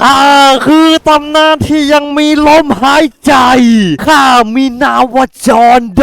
ข้า คือตำนานที่ยังมีลมหายใจ ข้ามีนามว่าจอนโด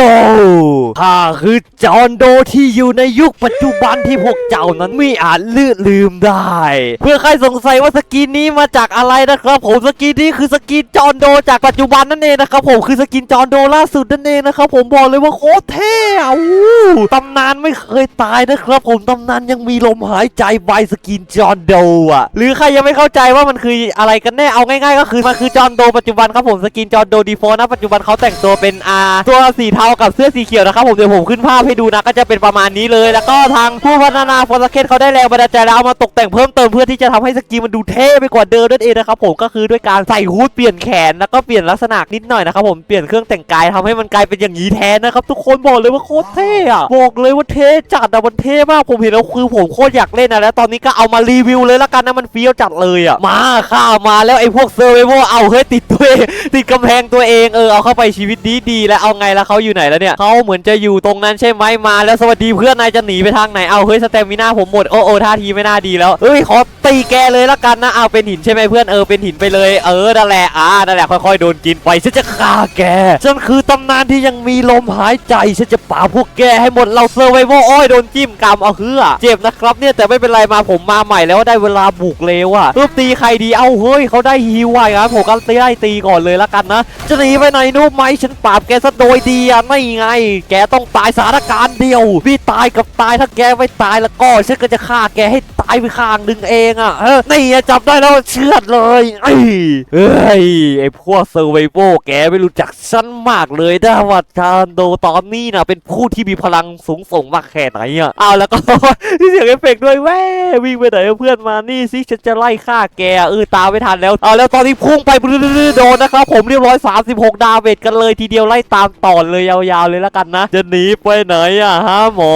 ข้าคือจอนโดที่อยู่ในยุคปัจจุบันที่พวกเจ้านั้นไม่อาจลืมลืมได้ เพื่อใครสงสัยว่าสกินนี้มาจากอะไรนะครับ ผมสกินนี้คือสกินจอนโดจากปัจจุบันนั่นเองนะครับผมคือสกินจอนโดล่าสุดนั่นเองนะครับผมบอกเลยว่าโคตรเท่อู้ตำนานไม่เคยตายนะครับ ผมตำนานยังมีลมหายใจใบสกินจอนโดอะ หรือใครยังไม่เข้าใจว่ามันคืออะไรกันแน่เอาง่ายๆก็คือมันคือจอห์นโดปัจจุบันครับผมสกินจอห์นโดดีโฟนะปัจจุบันเขาแต่งตัวเป็นอาตัวสีเทากับเสื้อสีเขียวนะครับผมเดี๋ยวผมขึ้นภาพให้ดูนะก็จะเป็นประมาณนี้เลย แล้วก็ทางผู้พัฒนาฟอร์สเคนเขาได้แรงบันดาลใจแล้วเอามาตกแต่งเพิ่มเติมเพื่อที่จะทำให้สกินมันดูเท่ไปกว่าเดิมนั่นเองนะครับผมก็คือด้วยการใส่ฮูดเปลี่ยนแขนแล้วก็เปลี่ยนลักษณะนิดหน่อยนะครับผมเปลี่ยนเครื่องแต่งกายทำให้มันกลายเป็นอย่างนี้แทนนะครับทุกคนบอกเลยว่าโคตรเท่อะบอกเลยว่าเท่จัดอะมันเท่มากผมเห็นแล้วคือผมโคตรอยากเล่นนะแล้วตอนนี้ก็เอามารีวิวเลยละกันนะมันเฟี้ยวจัดเลยอะมาข้ามาแล้วไอ้พวกเซอร์ไวโวเอาเฮ้ยติดตัวเองติดกำแพงตัวเองเออเอาเข้าไปชีวิตดีดีแล้วเอาไงแล้วเขาอยู่ไหนแล้วเนี่ยเขาเหมือนจะอยู่ตรงนั้นใช่ไหมมาแล้วสวัสดีเพื่อนนายจะหนีไปทางไหนเอาเฮ้ยสเตมิน่าผมหมดโอ้โอ้ท่าทีไม่น่าดีแล้วเฮ้ยขอตีแกเลยละกันนะเอาเป็นหินใช่ไหมเพื่อนเออเป็นหินไปเลยเออนั่นแหละอ่านั่นแหละค่อยๆโดนกินไปฉันจะฆ่าแกฉันคือตำนานที่ยังมีลมหายใจฉันจะป่าบพวกแกให้หมดเราเซอร์ไวโวอ้อยโดนจิ้มกำเอาเฮือเจ็บนะครับเนี่ยแต่ไม่เป็นไรมาผมมาใหม่แล้วได้เวลาบุกเร็วอะรูปตีใครดีเอาเฮ้ยเขาได้ฮิวไว้ครับผมก็ตีได้ตีก่อนเลยละกันนะ จะหนีไปไหนนู้ไหมฉันปราบแกซะโดยดีอะไม่ไง แกต้องตายสถานการณ์เดียวพี่ตายกับตายถ้าแกไม่ตายแล้วก็ฉันก็จะฆ่าแกให้ ตายไปข้างหนึ่งเองอะเออนี่จับได้แล้วเชือดเลยเอ้ยเฮ้ยไอพวกเซอร์ไวโวแกไม่รู้จักฉันมากเลยนะว่าจานโดตอนนี้นะเป็นผู้ที่มีพลังสูงส่งมากแค่ไหนอะเอาแล้วก็ที่เสียงเอฟเฟกด้วยแว่วิ่งไปไหนเพื่อนมานี่สิฉันจะไล่ฆ่าแกเออตามไม่ทันแล้วเอาแล้วตอนนี้พุ่งไปบลื้อๆโดนนะครับผมเรียบร้อย36 ดาเมจกันเลยทีเดียวไล่ตามต่อเลยยาวๆเลยแล้วกันนะ จะหนีไปไหนอะฮะหมอ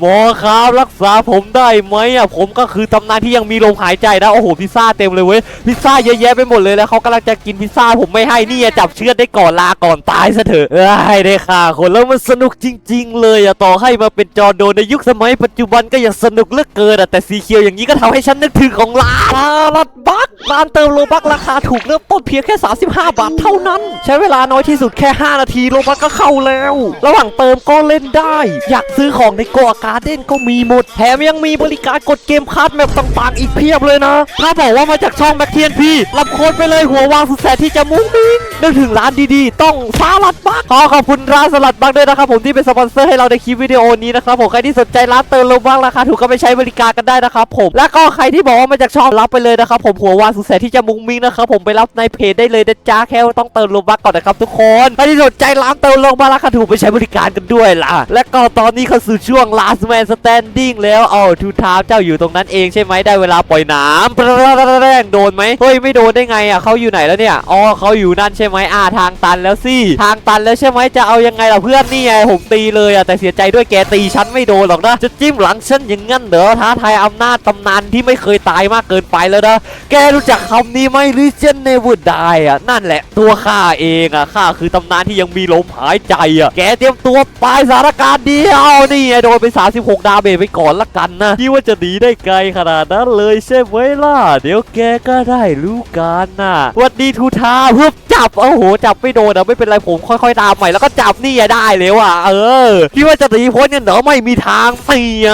หมอครับรักษาผมได้ไหมอะผมก็คือตำนานที่ยังมีลมหายใจนะโอ้โหพิซซ่าเต็มเลยเว้ยพิซซ่าเยอะแยะไปหมดเลยแล้วเขากำลังจะกินพิซซ่าผมไม่ให้นี่จับเชือดได้ก่อนลาก่อนตายซะเถอะเอ้ได้ค่ะ คนแล้วมันสนุกจริง ๆ เลยอะต่อให้มาเป็นจอโดนในยุคสมัยปัจจุบันก็ยังสนุกเหลือเกินอะแต่สีเขียวอย่างนี้ก็ทำให้ฉันนึกถึงของร้านลัดบักร้านเติมโลบักราคาถูกเริ่มต้นเพียงแค่ 35 บาทเท่านั้น ใช้เวลาน้อยที่สุดแค่ 5 นาทีโลบักก็เข้าแล้ว ระหว่างเติมก็เล่นได้ อยากซื้อของในกอาการ์เด้นก็มีหมด แถมยังมีบริการกดเกมคัสแมปต่างๆอีกเพียบเลยนะ ถ้าบอกว่ามาจากช่องแบ็คเทียนพี่รับโค้ดไปเลยหัววางสุดแสนที่จะมุ้งมิ้งนึกถึงร้านดีๆ ต้องสลัดบักขอขอบคุณร้านสลัดบักด้วยนะครับผมที่เป็นสปอนเซอร์ให้เราในคลิปวิดีโอนี้นะครับผมใครที่สนใจร้านเติมโลบักราคาถูกก็ไปใช้บริการกันได้นะครับผมและก็ใครที่บอกว่ามาจากช่องรับไปเลยนะครับผมหัววางสุดแสนที่จะมุ้งมิ้งนะครับผมไปรับในเพจได้เลยนะจ๊ะแค่ต้องเติมโลบักก่อนนะครับทุกคนใครที่สนใจร้านเติมโลบักราคาถูกไปใช้บริการกันด้วยล่ะ และก็ตอนนี้เข้าสู่ช่วง last man standing แล้วเอาทูทาวเจ้าอยู่ตรงนั้นเองใช่ไหมได้เวลาปล่อยน้ำแรงโดนไหมเฮ้ยไม่โดนได้ไงอะเขาอยู่ไหนแล้วเนี่ยอ๋อเขาอยู่นั่นใช่ไหมอ่าทางตันแล้วสิทางตันแล้วใช่ไหมจะเอายังไงล่ะเพื่อนนี่ไงผมตีเลยอะแต่เสียใจด้วยแกตีฉันไม่โดนหรอกนะจะจิ้มหลังฉันอย่างงั้นเหรอท้าทายอำนาจตำนานที่ไม่เคยตายมากเกินไปแล้วนะแกรู้จักคำนี้ไหม Legend Never Die อะนั่นแหละตัวข้าเองอะข้าคือตำนานที่ยังมีลมหายใจอะแกเตรียมตัวไปสานการเดียวนี่ไงโดนไปสา36 ดาเมจไปก่อนละกันนะที่ว่าจะหนีได้ไกลขนาดนั้นเลยใช่ไหมล่ะ เดี๋ยวแกก็ได้รู้กันนะวัดดีทูทาเพื่อจับโอ้โหจับไม่โดนอะไม่เป็นไรผมค่อยๆตามใหม่แล้วก็จับนี่ได้แล้วอะ เออที่ว่าจะหนีพ้นเนี่ยเหรอไม่มีทางสี่ไง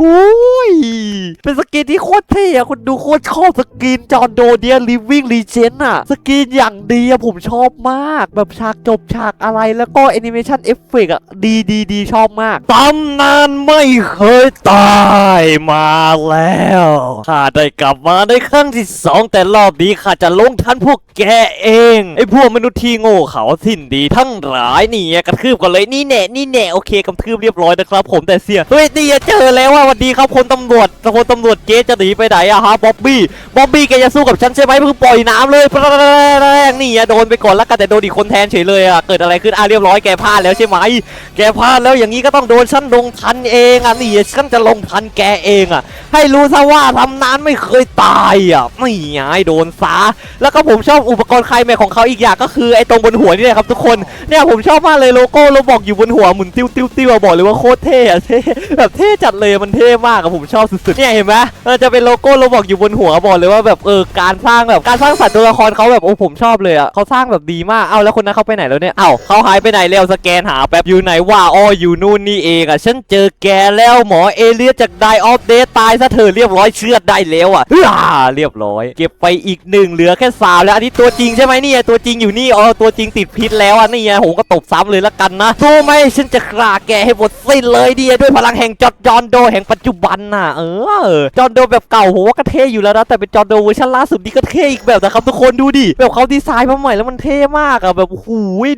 อุ้ยเป็นสกินที่โคตรเท่อะคุณดูโคตรชอบสกินจอห์นโดเดียลิฟวิ่งรีเจนอะสกินอย่างดีอะผมชอบมาก แบบฉากจบฉากอะไรแล้วก็แอนิเมชันเอฟเฟกอะดีดีดีชอบมากตำนานไม่เคยตายมาแล้วข้าได้กลับมาในครั้งที่สองแต่รอบนี้ข้าจะลงทันพวกแกเองไอพวกมนุษย์ที่โง่เขาสิ้นดีทั้งหลายนี่ไงกระทืบกันเลยนี่แน่นี่แน่โอเคกระทืบเรียบร้อยนะครับ ผมแต่เสียเฮ้ยนี่เจอแล้วว่าวันดีครับคนตำรวจคนตำรวจเกสจะหนีไปไหนอะฮะบ๊อบบี้บ๊อบบี้แกจะสู้กับฉันใช่ไหมเพิ่งปล่อยน้ำเลยแรงนี่โดนไปก่อนแล้วกันแต่โดนอีกคนแทนเฉยเลยอะเกิดอะไรขึ้นอะเรียบร้อยแกพลาดแล้วใช่ไหมแกพลาดแล้วอย่างนี้ก็ต้องโดนฉันลงทันเอองอะนี่ฉันจะลงทันแกเองอะ ให้รู้ซะว่าตำนานไม่เคยตายอะไม่ไงโดนซาแล้วก็ผมชอบอุปกรณ์ใครแม่ของเขาอีกอย่างก็คือไอ้ตรงบนหัวนี่แหละครับทุกคนเนี่ยผมชอบมากเลยโลโก้เราบอกอยู่บนหัวหมุนติ้วติ้วติ้วบอกเลยว่าโคตรเท่อะเท่แบบเท่จัดเลยมันเท่มากอะผมชอบสุดๆเนี่ยเห็นไหมจะเป็นโลโก้เราบอกอยู่บนหัวบอกเลยว่าแบบเออการสร้างแบบการสร้างสัตว์ตัวละครเขาแบบโอ้ผมชอบเลยอะเขาสร้างแบบดีมากเอ้าแล้วคนนั้นเขาไปไหนแล้วเนี่ยเอ้าเขาหายไปไหนแล้วสแกนหาแป๊บอยู่ไหนว่าอ้ออยู่นู่นนี่เองอะฉันเจอแกแล้วหมอเอเลียจากไดออฟเดตายซะเธอเรียบร้อยเชือดได้แล้วอะอ่าเรียบร้อย เก็บไปอีกหนึ่งเหลือแค่สามแล้วอันนี้ตัวจริงใช่ไหมเนี่ยตัวจริงอยู่นี่อ๋อตัวจริงติดพิษแล้วอะนี่ไงผมก็ตบซ้ำเลยละกันนะสู้ไหมฉันจะฆ่าแกให้หมดสิ้นเลยดีด้วยพลังแห่งจอดจอนโดแห่งปัจจุบันน่ะเออจอนโดแบบเก่าผมว่าก็เท่อยู่แล้วนะแต่เป็นจอนโดเวอร์ชันล่าสุดนี่ก็เท่อีกแบบนะครับทุกคนดูดิแบบเขาดีไซน์มาใหม่แล้วมันเท่มากอะแบบโอ้โห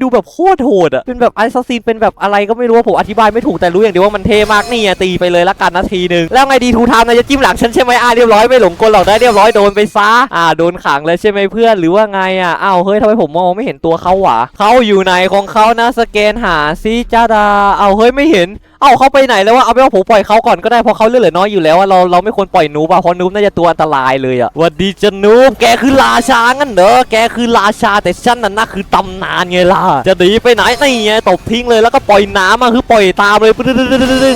ดูแบบโคตรโหดอะเป็นแบบไอซ์ซีนเป็นแบบอะไรก็ไม่รู้ผมอธิบายไม่ถูกแต่รู้อย่างเดียวว่ามันเท่มากนี่ตีไปเลยละกันนาทีหนึ่งแล้วไงดีทูทามนายจะจิ้มหลังฉันใช่ไหมอ่าเรียบร้อยไม่หลงกลหรอกได้เรียบร้อยโดนไปซะอ่าโดนขังเลยใช่ไหมเพื่อนหรือว่าไงอะอ้าวเฮ้ยทำไมผมมองไม่เห็นตัวเขาวะเขาอยู่ไหนของเขานะสแกนหาซิจ้าดาเอาเฮ้ยไม่เห็น เอ้าเขาไปไหนแล้ววะเอาไปว่าผมปล่อยเขาก่อนก็ได้เพราะเขาเลือดเหลือน้อยอยู่แล้วอะเราเราไม่ควรปล่อยนูบอะเพราะนูบน่าจะตัวอันตรายเลยอะวันดีจะนูบแกคือราชางั้นเหรอแกคือราชาแต่ฉันน่ะน่ะคือตำนานไงล่ะจะหนีไปไหนนี่ไงตบทิ้งเลยแล้วก็ปล่อยน้ำมาคือปล่อยตามเลย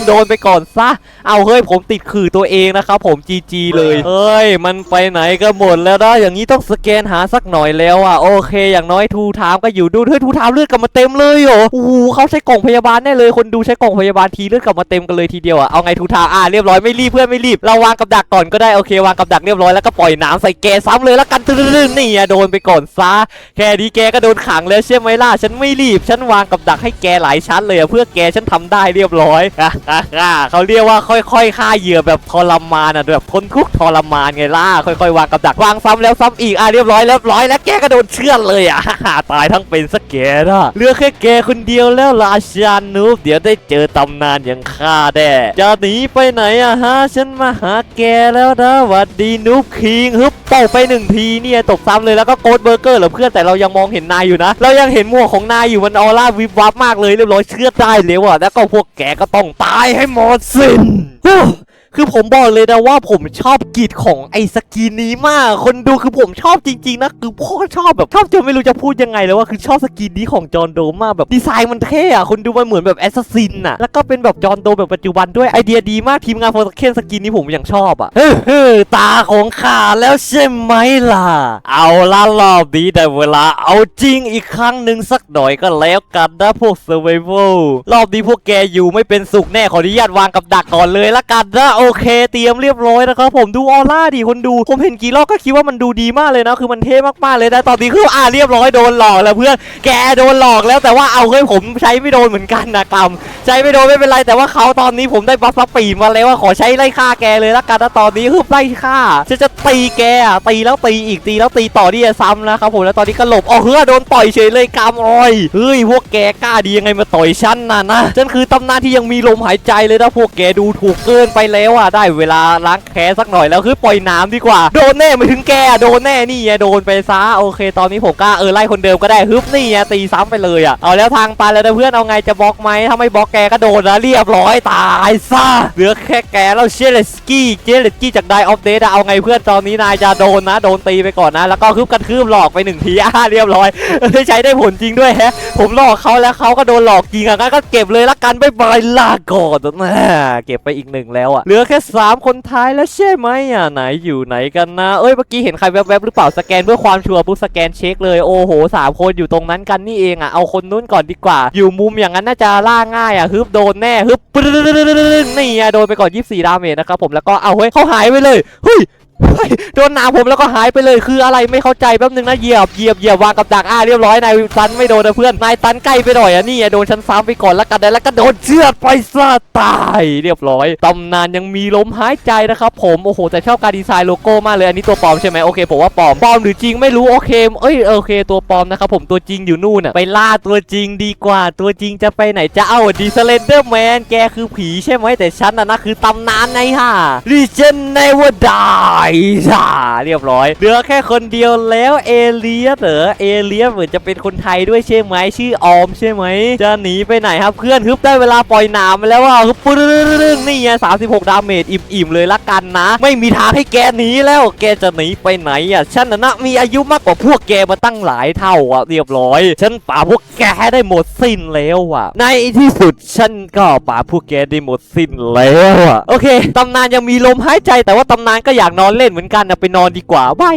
โดนไปก่อนซะ เอาเฮ้ยผมติดขื่อตัวเองนะครับผมจีจีเลยเอ้ย มันไปไหนก็หมดแล้วนะอย่างนี้ต้องสแกนหาสักหน่อยแล้วอะโอเค อย่างน้อยทูทามก็อยู่ดูเฮ้ยทูทามเลือดกลับมาเต็มเลยเหรอโอ้โหเขาใช้กล่องพยาบาลแน่เลยคนดูใช้กล่องพยาบาลทีเลือดกลับมาเต็มกันเลยทีเดียวอะเอาไงทูทามอะเรียบร้อยไม่รีบเพื่อนไม่รีบเราวางกับดักก่อนก็ได้โอเควางกับดักเรียบร้อยแล้วก็ปล่อยน้ำใส่แกซ้ำเลยแล้วกันตึ้งๆนี่อะโดนไปก่อนซะแค่นี้แกก็โดนขังแล้วใช่ไหมล่ะฉันไม่รีบฉันวางกับดักให้แกหลายชั้นเลยเพื่อแกฉันทำได้เรียบร้อยเขาเรียกว่าค่ค่อยๆฆ่าเหยื่อแบบทรมานอะแบบทนทุกทรมานไงล่ะค่อยๆวางกับดักวางซ้ำแล้วซ้ำอีกอะเรียบร้อยเรียบร้อยแล้วแกก็โดนเชื่อดเลยอะตายทั้งเป็นสักแกนะเหลือแค่แกคนเดียวแล้วราชานูบเดี๋ยวได้เจอตำนานอย่างข้าแน่จะหนีไปไหนอะฮะฉันมาหาแกแล้วนะหวัดดีนูบคิงฮึบตบไปหนึ่งทีเนี่ยตบซ้ำเลยแล้วก็โกดเบอร์เกอร์เหรอเพื่อนแต่เรายังมองเห็นนายอยู่นะ เรายังเห็นหมวกของนายอยู่มันออร่าวิบวับมากเลยเรียบร้อยเชื่อได้แล้วอะแล้วก็พวกแกก็ต้องตายให้หมดสิ้น Oh! คือผมบอกเลยนะว่าผมชอบกรีดของไอ้สกินนี้มาก คนดูคือผมชอบจริงๆนะคือโคตรชอบแบบชอบจนไม่รู้จะพูดยังไงเลยว่าคือชอบสกินนี้ของจอห์นโดมากแบบดีไซน์มันเท่อะคนดูมันเหมือนแบบแอสซัสซินอะแล้วก็เป็นแบบจอห์นโดแบบปัจจุบันด้วยไอเดียดีมากทีมงานโฟร์เคนสกินนี้ผมยังชอบอะเฮ้ตาของข้าแล้วใช่ไหมล่ะ เอาละรอบนี้ได้เวลาเอาจริงอีกครั้งหนึ่งสักหน่อยก็แล้วกันนะพวกเซอร์ไวเวลรอบนี้พวกแกอยู่ไม่เป็นสุขแน่ขออนุญาตวางกับดักก่อนเลยละกันนะโอเคเตรียมเรียบร้อยนะครับผมดูออร่าดิคนดู ผมเห็นกี่รอบก็คิดว่ามันดูดีมากเลยนะ คือมันเท่มากๆเลยนะตอนนี้คืออ่าเรียบร้อยโดนหลอกแล้วเพื่อนแกโดนหลอกแล้วแต่ว่าเอาเฮ้ยผมใช้ไม่โดนเหมือนกันนะกรรมใช้ไม่โดนไม่เป็นไรแต่ว่าเขาตอนนี้ผมได้บัฟฟับปีมาแล้วว่าขอใช้ไล่ฆ่าแกเลยละกันนะตอนนี้คือไล่ฆ่าจะจะตีแกอะตีแล้วตีอีกตีแล้วตีต่อที่จะซ้ำนะครับผมแล้วตอนนี้ก็หลบอ๋อเฮ้ยโดนต่อยเฉยเลยกรรมอ้อยเฮ้ยพวกแกกล้าดียังไงมาต่อยฉันน่ะนะฉันคือตำนานที่ยังมีลมหายใจเลยนะพวกแกดูถูกเกินไปแล้วอะได้เวลาล้างแค้นสักหน่อยแล้วคือปล่อยน้ำดีกว่า โดนแน่ไม่ถึงแกโดนแน่นี่ไงโดนไปซะโอเค ตอนนี้ผมกล้าเออไล่คนเดิมก็ได้ฮึบนี่ไงตีซ้ำไปเลยอะเอาแล้วทางไปแล้วเพื่อนเอาไงจะบล็อกไหมถ้าไม่บล็อกแกก็โดนแล้วเรียบร้อยตายซะเหลือแค่แกแล้วเชเลสกี้เจเลสกี้จากไดออฟเดตเอาไงเพื่อนตอนนี้นายจะโดนนะโดนตีไปก่อนนะ แล้วก็คืบกระทืบหลอกไปหนึ่งทีอะเรียบร้อยเอ้ใช้ได้ผลจริงด้วยแฮะ ผมหลอกเขาแล้วเขาก็โดนหลอกจริงอะงั้นก็เก็บเลยละกันบ๊ายบายลาก่อนนะเก็บไปอีกหนึ่งแล้วอะเหลือแค่สามคนท้ายแล้วใช่ไหมอะไหนอยู่ไหนกันนะ เอ้ยเมื่อกี้เห็นใครแวบๆหรือเปล่าสแกนเพื่อความชัวร์ปุ๊บสแกนเช็คเลยโอ้โหสามคนอยู่ตรงนั้นกันนี่เองอะเอาคนนู้นก่อนดีกว่า อยู่มุมอย่างนั้นน่าจะล่าง่ายอะฮึบโดนแน่ฮึบนี่อะโดนไปก่อน 24 ดาเมจนะครับผมแล้วก็เอาเฮ้ยเขาหายไปเลยเฮ้ย โดนหนาผมแล้วก็หายไปเลยคืออะไรไม่เข้าใจแป๊บนึงนะเหยียบเหยียบเหยียบวางกับดักอ่าเรียบร้อยนายตันไม่โดนนะเพื่อนนายตันใกล้ไปหน่อยอะนี่โดนฉันซ้ำไปก่อนแล้วกันแล้วก็โดนเชือดไปซะตายเรียบร้อยตำนานยังมีลมหายใจนะครับผมโอ้โหแต่ชอบการดีไซน์โลโก้มากเลยอันนี้ตัวปลอมใช่ไหมโอเคผมว่าปลอมปลอมหรือจริงไม่รู้โอเคเอ้ยโอเค ตัวปลอมนะครับผมตัวจริงอยู่นู่นอะไปล่าตัวจริงดีกว่า ตัวจริงจะไปไหนจะเอาดีสเลนเดอร์แมนแกคือผีใช่ไหมแต่ฉันน่ะนะคือตำนานไงฮะ Legend Never Die จ้าเรียบร้อยเหลือแค่คนเดียวแล้วเอเลียสเหรอเอเลียสเหมือนจะเป็นคนไทยด้วยใช่ไหมชื่อออมใช่ไหมจะหนีไปไหนครับเพื่อนฮึบได้เวลาปล่อยหนามมาแล้วว่าฮึบปึ้งนี่ไง36ดาเมจอิ่มๆเลยละกันนะ ไม่มีทางให้แกหนีแล้วแกจะหนีไปไหนอะฉันน่ะนะมีอายุมากกว่าพวกแกมาตั้งหลายเท่าอะเรียบร้อย ฉันป่าพวกแกได้หมดสิ้นแล้วอะ ในที่สุดฉันก็ป่าพวกแกได้หมดสิ้นแล้วอะโอเคตำนานยังมีลมหายใจแต่ว่าตำนานก็อยากนอนเล่นเหมือนกันนะไปนอนดีกว่าบาย